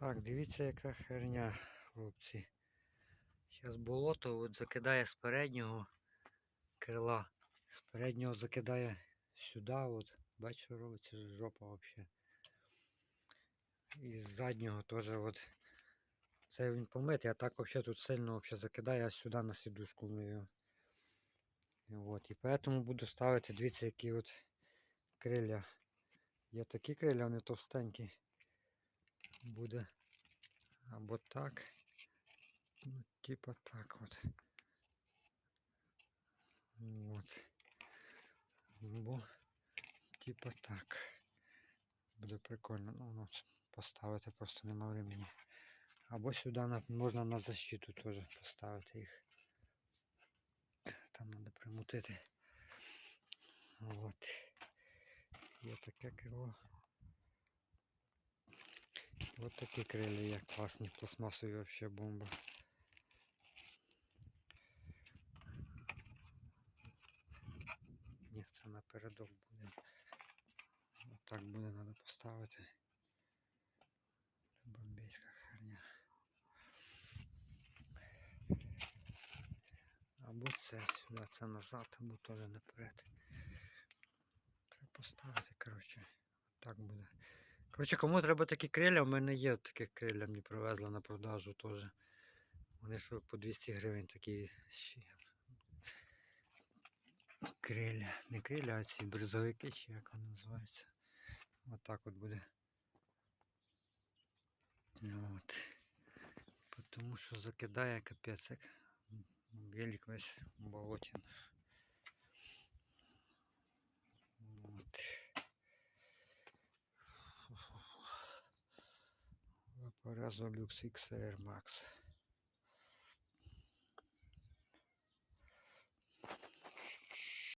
Так, дивіться, яка херня, хлопці. Зараз болото от закидає з переднього крила. З переднього закидає сюди, от. Бачиш, що робиться жопа взагалі. І з заднього теж от. Це він помитий, а так взагалі тут сильно вообще закидає, а сюди на сідушку. І От. І поэтому буду ставити, дивіться, які от криля. Є такі криля, вони товстенькі. Буде або так. Ну, типа так от. Вот. Або типа так. Буде прикольно. Ну, ну, поставити просто нема времени. Або сюди на, можна на защиту теж поставити їх. Там треба примутити. От. Є таке крило. Ось такі крилля є класні, пластмасові вообще бомба. Ні, це напередок буде. Отак буде треба поставити. Бомбейська херня. Або це сюди, це назад, або теж наперед. Треба поставити, коротше. Так буде. Коротше, кому треба такі криля, у мене є такі криля, мені привезли на продажу теж. Вони ж по 200 гривень такі ще. Криля. Не криля, а ці бризовики, чи як вони називаються. Отак от буде. Ну От. Тому що закидає капець. Велик весь в Vaporazo Lux XR Max.